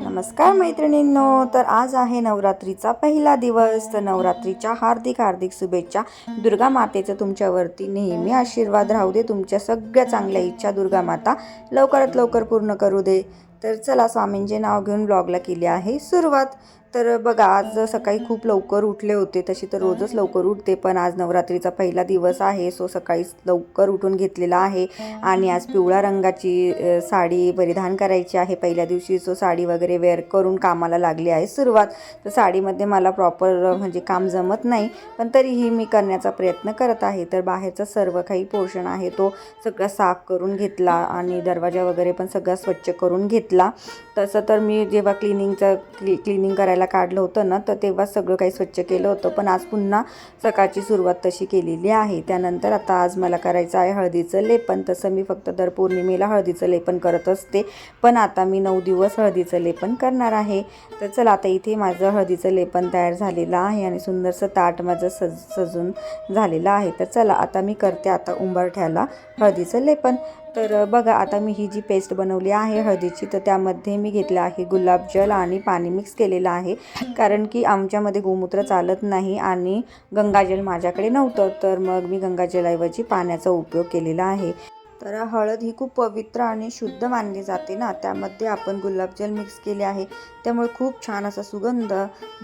नमस्कार मैत्रिणींनो तर आज आहे नवरात्रीचा पहिला दिवस. तर नवरात्रीच्या हार्दिक हार्दिक शुभेच्छा. दुर्गा मातेचं तुमच्यावरती नेहमी आशीर्वाद राहू दे. तुमच्या सगळ्या चांगल्या इच्छा दुर्गा माता लवकरात लवकर पूर्ण करू दे. तर चला स्वामींचे नाव घेऊन ब्लॉगला केली आहे सुरुवात. तर बघा आज सकाळी खूप लवकर उठले होते. तशी तर रोजच लवकर उठते पण आज नवरात्रीचा पहिला दिवस आहे. सो सकाळी लवकर उठून घेतलेला आहे. आणि आज पिवळ्या रंगाची साडी परिधान करायची आहे पहिल्या दिवशी. सो साडी वगैरे वेअर करून कामाला लागली आहे सुरुवात. तर साडीमध्ये मला प्रॉपर म्हणजे काम जमत नाही पण तरीही मी करण्याचा प्रयत्न करत आहे. तर बाहेरचा सर्व काही पोर्शन आहे तो सगळा साफ करून घेतला आणि दरवाजा वगैरे पण सगळा स्वच्छ करून घेतला. तसं तर मी जेव्हा क्लिनिंगचं क्लि क्लिनिंग करायला काढलं होतं ना तर तेव्हा सगळं काही स्वच्छ केलं होतं. पण आज पुन्हा सकाळची सुरुवात तशी केलेली आहे. त्यानंतर आता आज मला करायचं आहे हळदीचं लेपन. तसं मी फक्त दर पौर्णिमेला हळदीचं लेपन करत असते. पण आता मी नऊ दिवस हळदीचं लेपन करणार आहे. तर चला आता इथे माझं हळदीचं लेपन तयार झालेलं आहे आणि सुंदरसं ताट माझं सज सजून झालेलं आहे. तर चला आता मी करते आता उंबरठ्याला हळदीचं लेपन. तर बघा आता मी ही जी पेस्ट बनवली आहे हळदीची तर त्यामध्ये मी घेतलं आहे गुलाबजल आणि पाणी मिक्स केलेलं आहे. कारण की आमच्यामध्ये गोमूत्र चालत नाही आणि गंगाजल माझ्याकडे नव्हतं. तर मग मी गंगाजलऐवजी पाण्याचा उपयोग केलेला आहे. तर हळद ही खूप पवित्र आणि शुद्ध मानली जाते ना. त्यामध्ये आपण गुलाबजल मिक्स केले आहे. त्यामुळे खूप छान असा सुगंध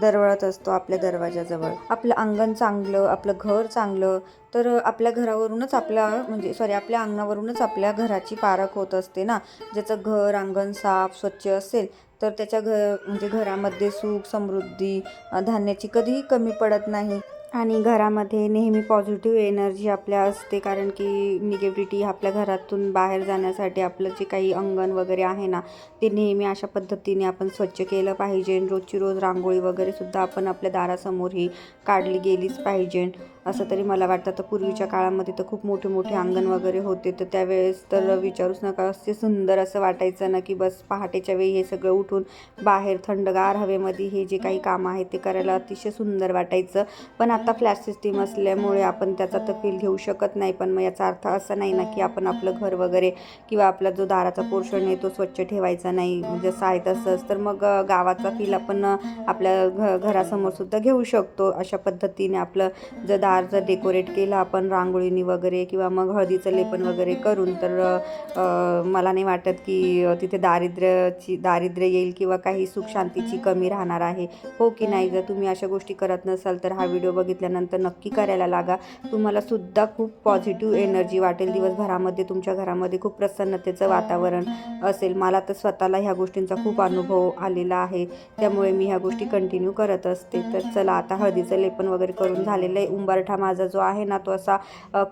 दरवळत असतो आपल्या दरवाजाजवळ. आपलं अंगण चांगलं आपलं घर चांगलं तर आपल्या घरावरूनच आपल्या म्हणजे सॉरी आपल्या अंगणावरूनच आपल्या घराची पारख होत असते ना. ज्याचं घर अंगण साफ स्वच्छ असेल तर त्याच्या घर म्हणजे घरामध्ये सुख समृद्धी धान्याची कधीही कमी पडत नाही. आणि घरामध्ये नेहमी पॉझिटिव्ह एनर्जी आपल्या असते कारण की निगेटिव्हिटी आपल्या घरातून बाहेर जाण्यासाठी आपलं जे काही अंगण वगैरे आहे ना ते नेहमी अशा पद्धतीने आपण स्वच्छ केलं पाहिजे. रोजची रोज रांगोळी वगैरेसुद्धा आपण आपल्या दारासमोर ही काढली गेलीच पाहिजे. असं तरी मला वाटतं. तर पूर्वीच्या काळामध्ये तर खूप मोठे मोठे अंगण वगैरे होते. तर त्यावेळेस तर विचारूच नका. असे सुंदर असं वाटायचं ना की बस पहाटेच्या वेळी हे सगळं उठून बाहेर थंडगार हवेमध्ये हे जे काही कामं आहे ते करायला अतिशय सुंदर वाटायचं. पण आता फ्लॅश सिस्टीम असल्यामुळे आपण त्याचा तर फील घेऊ शकत नाही. पण मग याचा अर्थ असा नाही ना की आपण आपलं घर वगैरे किंवा आपला जो दाराचा पोर्शन आहे तो स्वच्छ ठेवायचा नाही. जसं आहे तसंच तर मग गावाचा फील आपण आपल्या घ घरासमोरसुद्धा घेऊ शकतो. अशा पद्धतीने आपलं जर दार जर डेकोरेट केलं आपण रांगोळीनी वगैरे किंवा मग हळदीचं लेपन वगैरे करून तर मला नाही वाटत की तिथे दारिद्र्याची दारिद्र्य येईल किंवा काही सुखशांतीची कमी राहणार आहे. हो की नाही जर तुम्ही अशा गोष्टी करत नसाल तर हा व्हिडिओ बघितल्यानंतर नक्की करायला लागा. तुम्हाला सुद्धा खूप पॉझिटिव्ह एनर्जी वाटेल. दिवसभरामध्ये तुमच्या घरामध्ये खूप प्रसन्नतेचं वातावरण असेल. मला तर स्वतःला ह्या गोष्टींचा खूप अनुभव आलेला आहे. त्यामुळे मी ह्या गोष्टी कंटिन्यू करत असते. तर चला आता हळदीचं लेपन वगैरे करून झालेलं आहे. उंबार पराठा माझा जो आहे ना तो असा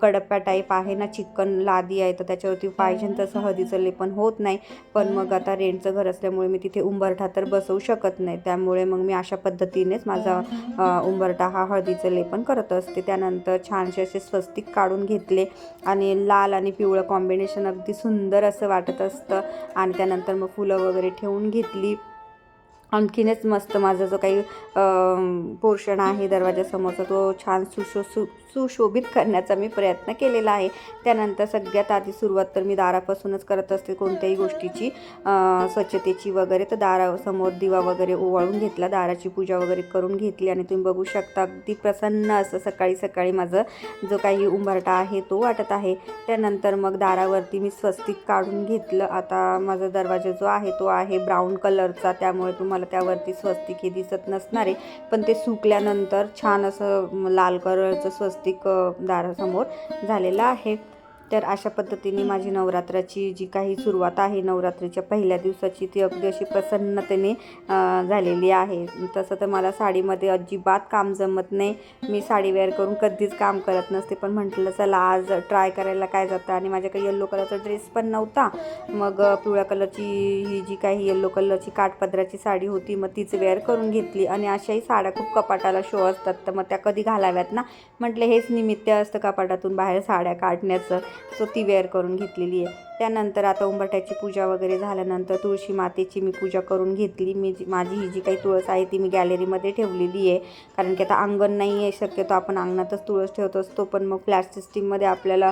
कडप्पा टाईप आहे ना चिकन लादी आहे तर त्याच्यावरती पाहिजे तसं हळदीचं लेपन होत नाही. पण मग आता रेंटचं घर असल्यामुळे मी तिथे उंबरठा तर बसवू शकत नाही. त्यामुळे मग मी अशा पद्धतीनेच माझा उंबरठा हा हळदीचं लेपन करत असते. त्यानंतर छानसे असे स्वस्तिक काढून घेतले आणि लाल आणि पिवळं कॉम्बिनेशन अगदी सुंदर असं वाटत असतं. आणि त्यानंतर मग फुलं वगैरे ठेवून घेतली. आणखीनच मस्त माझा जो काही पोर्शन आहे दरवाजासमोरचा तो छान सुशो सु सुशोभित करण्याचा मी प्रयत्न केलेला आहे. त्यानंतर सगळ्यात आधी सुरुवात तर मी दारापासूनच करत असते कोणत्याही गोष्टीची स्वच्छतेची वगैरे. तर दारासमोर दिवा वगैरे ओवाळून घेतला दाराची पूजा वगैरे करून घेतली आणि तुम्ही बघू शकता अगदी प्रसन्न असं सकाळी सकाळी माझं जो काही उंबरटा आहे तो वाटत आहे. त्यानंतर मग दारावरती मी स्वस्तिक काढून घेतलं. आता माझा दरवाजा जो आहे तो आहे ब्राऊन कलरचा त्यामुळे तुम्हाला त्यावरती स्वस्तिके दिसत नसणारे. पण ते सुकल्यानंतर छान असं लाल कलरचं स्वस्तिक दारासमोर झालेलं आहे. तर अशा पद्धतीने माझी नवरात्राची जी काही सुरुवात आहे नवरात्रीच्या पहिल्या दिवसाची ती अगदी अशी प्रसन्नतेने झालेली आहे. तसं तर मला साडीमध्ये अजिबात काम जमत नाही. मी साडी वेअर करून कधीच काम करत नसते. पण म्हटलं चला आज ट्राय करायला काय जातं? आणि माझ्याकडे येल्लो कलरचा ड्रेस पण नव्हता. मग पिवळ्या कलरची ही जी काही येल्लो कलरची काठपदराची साडी होती मग तीच वेअर करून घेतली. आणि अशाही साड्या खूप कपाटाला शो असतात. तर मग त्या कधी घालाव्यात ना? म्हटलं हेच निमित्त असतं कपाटातून बाहेर साड्या काढण्याचं. सो ती वेअर करून घेतलेली आहे. त्यानंतर आता उंबरठ्याची पूजा वगैरे झाल्यानंतर तुळशी मातेची मी पूजा करून घेतली. मी जी माझी ही जी काही तुळस आहे ती मी गॅलरीमध्ये ठेवलेली आहे. कारण की आता अंगण नाही आहे शक्यतो आपण अंगणातच तुळस ठेवत असतो. पण मग फ्लॅट सिस्टीममध्ये आपल्याला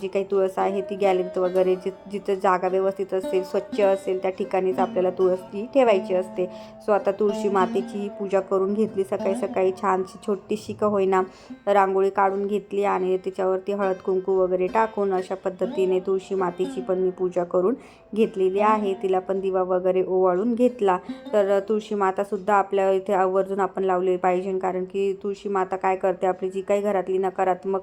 जी काही तुळस आहे ती गॅलरीत वगैरे जि जिथं जागा व्यवस्थित असेल स्वच्छ असेल त्या ठिकाणीच आपल्याला तुळस ती ठेवायची असते. सो आता तुळशी मातेची ही पूजा करून घेतली. सकाळी सकाळी छानशी छोटीशी का होईना रांगोळी काढून घेतली आणि त्याच्यावरती हळद कुंकू वगैरे टाकून अशा पद्धतीने तुळशी मातेची पण मी पूजा करून घेतलेली आहे. तिला पण दिवा वगैरे ओवाळून घेतला. तर तुळशी मातासुद्धा आपल्या इथे आवर्जून आपण लावली पाहिजे. कारण की तुळशी माता काय करते? आपली जी काही घरातली नकारात्मक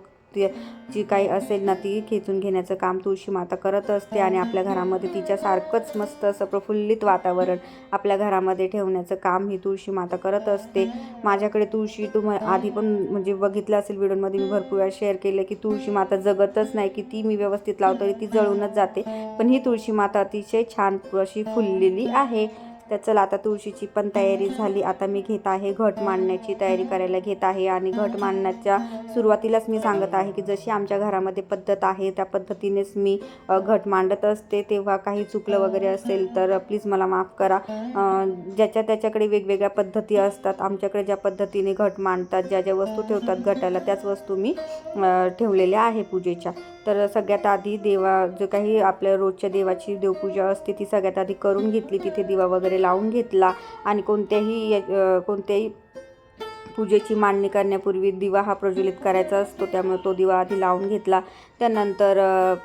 जी काही असेल ना ती खेचून घेण्याचं काम तुळशी माता करत असते आणि आपल्या घरामध्ये तिच्यासारखंच मस्त असं प्रफुल्लित वातावरण आपल्या घरामध्ये ठेवण्याचं काम ही तुळशी माता करत असते. माझ्याकडे तुळशी तुम आधी पण म्हणजे बघितलं असेल व्हिडिओमध्ये मी भरपूर वेळा शेअर केलं की तुळशी माता जगतच नाही की ती मी व्यवस्थित लावतो ती जळूनच जाते. पण ही तुळशी माता अतिशय छान अशी फुललेली आहे. तर चला आता तुळशीची पण तयारी झाली. आता मी घेत आहे घट मांडण्याची तयारी करायला घेत आहे आणि घट मांडण्याच्या सुरुवातीलाच मी सांगत आहे की जशी आमच्या घरामध्ये पद्धत आहे त्या पद्धतीनेच मी घट मांडत असते. तेव्हा काही चुकलं वगैरे असेल तर प्लीज मला माफ करा. ज्याच्या त्याच्याकडे वेगवेगळ्या पद्धती असतात आमच्याकडे ज्या पद्धतीने घट मांडतात ज्या ज्या वस्तू ठेवतात घटाला त्याच वस्तू मी ठेवलेल्या आहे पूजेच्या. तर सगळ्यात आधी देवा जो काही आपल्या रोजच्या देवाची देवपूजा असते ती सगळ्यात आधी करून घेतली. तिथे दिवा वगैरे लावून घेतला आणि कोणत्याही कोणत्याही पूजेची मांडणी करण्यापूर्वी दिवा हा प्रज्वलित करायचा असतो त्यामुळे तो दिवा आधी लावून घेतला. त्यानंतर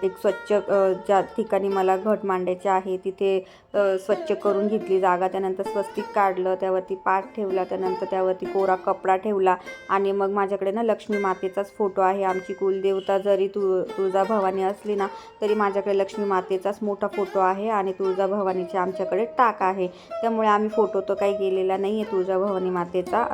एक स्वच्छ ज्या ठिकाणी मला घट मांडायचे आहे तिथे स्वच्छ करून घेतली जागा. त्यानंतर स्वस्तिक काढलं त्यावरती पाठ ठेवला त्यानंतर त्यावरती कोरा कपडा ठेवला. आणि मग माझ्याकडे ना लक्ष्मी मातेचाच फोटो आहे. आमची कुलदेवता जरी तु तुळजाभवानी असली ना तरी माझ्याकडे लक्ष्मी मातेचाच मोठा फोटो आहे आणि तुळजाभवानीचे आमच्याकडे टाक आहे. त्यामुळे आम्ही फोटो तर काही गेलेला नाही आहे तुळजाभवानी मातेचा.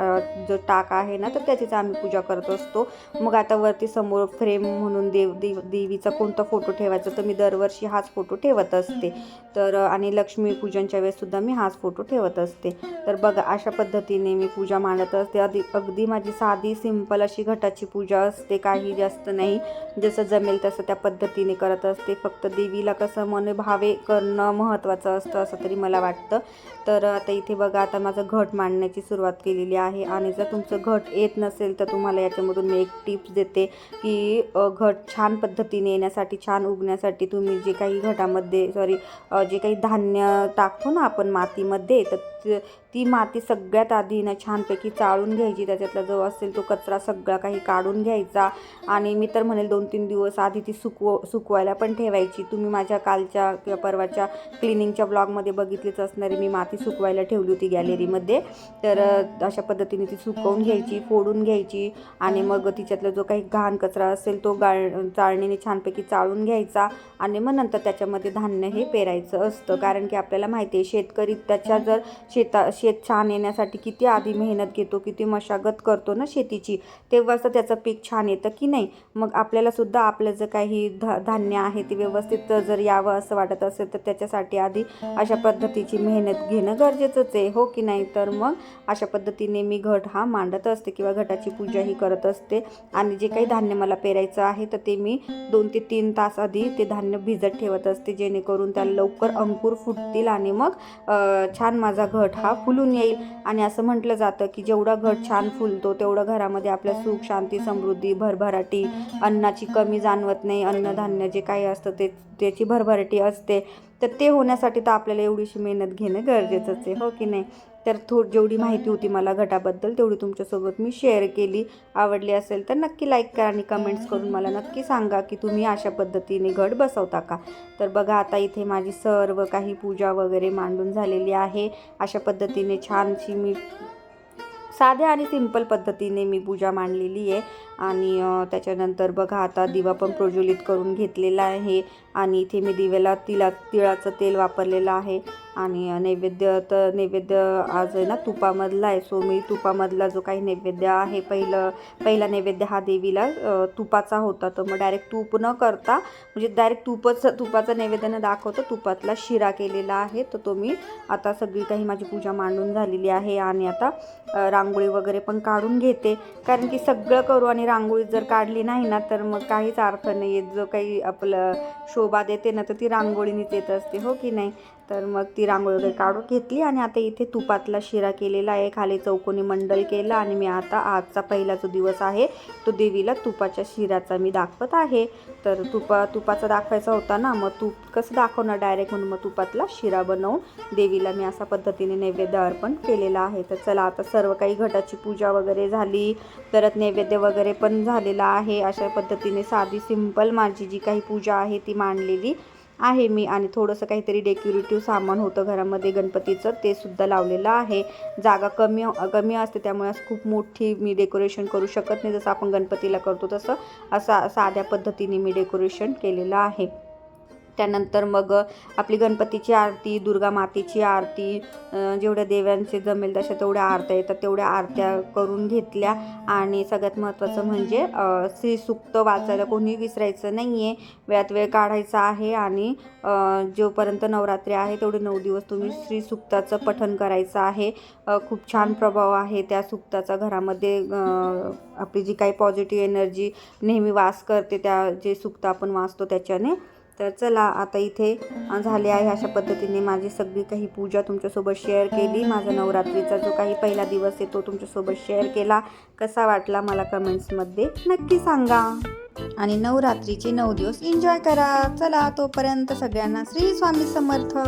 जो टाक आहे ना तर त्याचीच आम्ही पूजा करत असतो. मग आता वरती समोर फ्रेम म्हणून देव देव देवीचा कोणता फोटो ठेवायचा तर मी दरवर्षी हाच फोटो ठेवत असते. तर आणि लक्ष्मी पूजनच्या वेळेससुद्धा मी हाच फोटो ठेवत असते. तर बघा अशा पद्धतीने मी पूजा मांडत असते. अगदी अगदी माझी साधी सिंपल अशी घटाची पूजा असते. काही जास्त नाही. जसं जमेल तसं त्या पद्धतीने करत असते. फक्त देवीला कसं मनभावे करणं महत्त्वाचं असतं असं तरी मला वाटतं. तर आता इथे बघा आता माझं घट मांडण्याची सुरुवात केलेली आहे. आणि जर तुमचं घट येत नसेल तर तुम्हाला याच्यामधून मी एक टिप्स देते की घट छान पद्धतीने येण्यासाठी छान उगण्यासाठी तुम्ही जे काही घटामध्ये सॉरी जे काही धान्य टाकतो ना आपण मातीमध्ये तर ती माती सगळ्यात आधी ना छानपैकी चाळून घ्यायची. त्याच्यातला जो असेल तो कचरा सगळा काही काढून घ्यायचा. आणि मी तर म्हणेल दोन तीन दिवस आधी ती सुकव सुकवायला पण ठेवायची. तुम्ही माझ्या कालच्या किंवा परवाच्या क्लिनिंगच्या ब्लॉगमध्ये बघितलीच असणारी मी माती सुकवायला ठेवली होती गॅलरीमध्ये. तर अशा पद्धतीने ती सुक सुकवून घ्यायची फोडून घ्यायची आणि मग तिच्यातला जो काही घाण कचरा असेल तो गाळ चाळणीने छानपैकी चाळून घ्यायचा आणि मग नंतर त्याच्यामध्ये धान्य हे पेरायचं असतं. कारण की आपल्याला माहिती आहे शेतकरी त्याच्या जर शेता शेत छान येण्यासाठी किती आधी मेहनत घेतो किती मशागत करतो ना शेतीची तेव्हाच तर त्याचं पीक छान येतं की नाही? मग आपल्याला सुद्धा आपलं जे काही धा धान्य आहे ते व्यवस्थित जर यावं असं वाटत असेल तर त्याच्यासाठी आधी अशा पद्धतीची मेहनत घेणं गरजेचंच आहे. हो की नाही? तर मग अशा पद्धतीने मी घट हा मांडत असते किंवा घटाची पूजाही करत असते. आणि जे काही धान्य मला पेरायचं आहे तर ते मी दोन ते तीन तास आधी ते धान्य भिजत ठेवत असते. जेणेकरून त्याला लवकर अंकुर फुटतील आणि मग छान माझा घट हा फुलून येईल. आणि असं म्हटलं जातं की जेवढा घट छान फुलतो तेवढं घरामध्ये आपल्या सुख शांती समृद्धी भरभराटी अन्नाची कमी जाणवत नाही. अन्नधान्य जे काही असतं ते त्याची भरभराटी असते. तर ते होण्यासाठी तर आपल्याला एवढीशी मेहनत घेणं गरजेचंच आहे हो की नाही? तर थोड जेवढी माहिती होती मला घटाबद्दल तेवढी तुमच्यासोबत मी शेअर केली. आवडली असेल तर नक्की लाईक करा आणि कमेंट्स करून मला नक्की सांगा की तुम्ही अशा पद्धतीने घट बसवता का? तर बघा आता इथे माझी सर्व काही पूजा वगैरे मांडून झालेली आहे. अशा पद्धतीने छानशी मी साध्या आणि सिंपल पद्धतीने मी पूजा मांडलेली आहे. आणि त्याच्यानंतर बघा आता दिवा पण प्रज्वलित करून घेतलेला आहे. आणि इथे मी दिव्याला तिला तिळाचं तेल वापरलेलं आहे. आणि नैवेद्य तर नैवेद्य आज आहे ना तुपामधला आहे. सो मी तुपामधला जो काही नैवेद्य आहे पहिलं पहिला नैवेद्य हा देवीला तुपाचा होता. तर मग डायरेक्ट तूप न करता म्हणजे डायरेक्ट तुपच तुपाचं नैवेद्य न तुपातला शिरा केलेला आहे. तर तो मी आता सगळी काही माझी पूजा मांडून झालेली आहे आणि आता रांगोळी वगैरे पण काढून घेते. कारण की सगळं करू आणि रांगोळी जर काढली नाही ना तर मग काहीच अर्थ नाही आहे जो काही आपलं शो शोभा देते ना तर ती रांगोळीनीच येत असते हो की नाही? तर मग ती रांगोळी वगैरे काढून घेतली आणि आता इथे तुपातला शिरा केलेला आहे. खाली चौकोनी मंडल केलं आणि मी आता आजचा पहिला जो दिवस आहे तो देवीला तुपाच्या शिऱ्याचा मी दाखवत आहे. तर तुपा तुपाचा दाखवायचा होता ना मग तूप कसं दाखवणार डायरेक्ट म्हणून मग तुपातला शिरा बनवून देवीला मी अशा पद्धतीने नैवेद्य अर्पण केलेला आहे. तर चला आता सर्व काही घटाची पूजा वगैरे झाली परत नैवेद्य वगैरे पण झालेला आहे. अशा पद्धतीने साधी सिंपल माझी जी काही पूजा आहे ती मांडलेली. आहे मी आणि थोडंसं काहीतरी डेकोरेटिव्ह सामान होतं घरामध्ये गणपतीचं ते सुद्धा लावलेलं आहे. जागा कमी कमी असते त्यामुळे असं खूप मोठी मी डेकोरेशन करू शकत नाही. जसं आपण गणपतीला करतो तसं असा साध्या पद्धतीने मी डेकोरेशन केलेलं आहे. त्यानंतर मग आपली गणपतीची आरती दुर्गा मातेची आरती जेवढ्या देव्यांचे जमेल तशा तेवढ्या आरत्या येतात. तेवढ्या आरत्या करून घेतल्या आणि सगळ्यात महत्त्वाचं म्हणजे श्रीसुक्त वाचायला कोणी विसरायचं नाही आहे वेळात वेळ काढायचा आहे आणि जोपर्यंत नवरात्री आहे तेवढे नऊ दिवस तुम्ही श्रीसुक्ताचं पठन करायचं आहे. खूप छान प्रभाव आहे त्या सुक्ताचा घरामध्ये. आपली जी काही पॉझिटिव्ह एनर्जी नेहमी वास करते त्या जे सुक्त आपण वाचतो त्याच्याने तर चला आता इथे झाले आहे अशा पद्धतीने माझी सगळी काही पूजा तुमच्यासोबत शेअर केली. माझा नवरात्रीचा जो काही पहिला दिवस आहे तो तुमच्यासोबत शेअर केला. कसा वाटला मला कमेंट्समध्ये नक्की सांगा. आणि नवरात्रीचे नऊ दिवस एन्जॉय करा. चला तोपर्यंत सगळ्यांना श्री स्वामी समर्थ.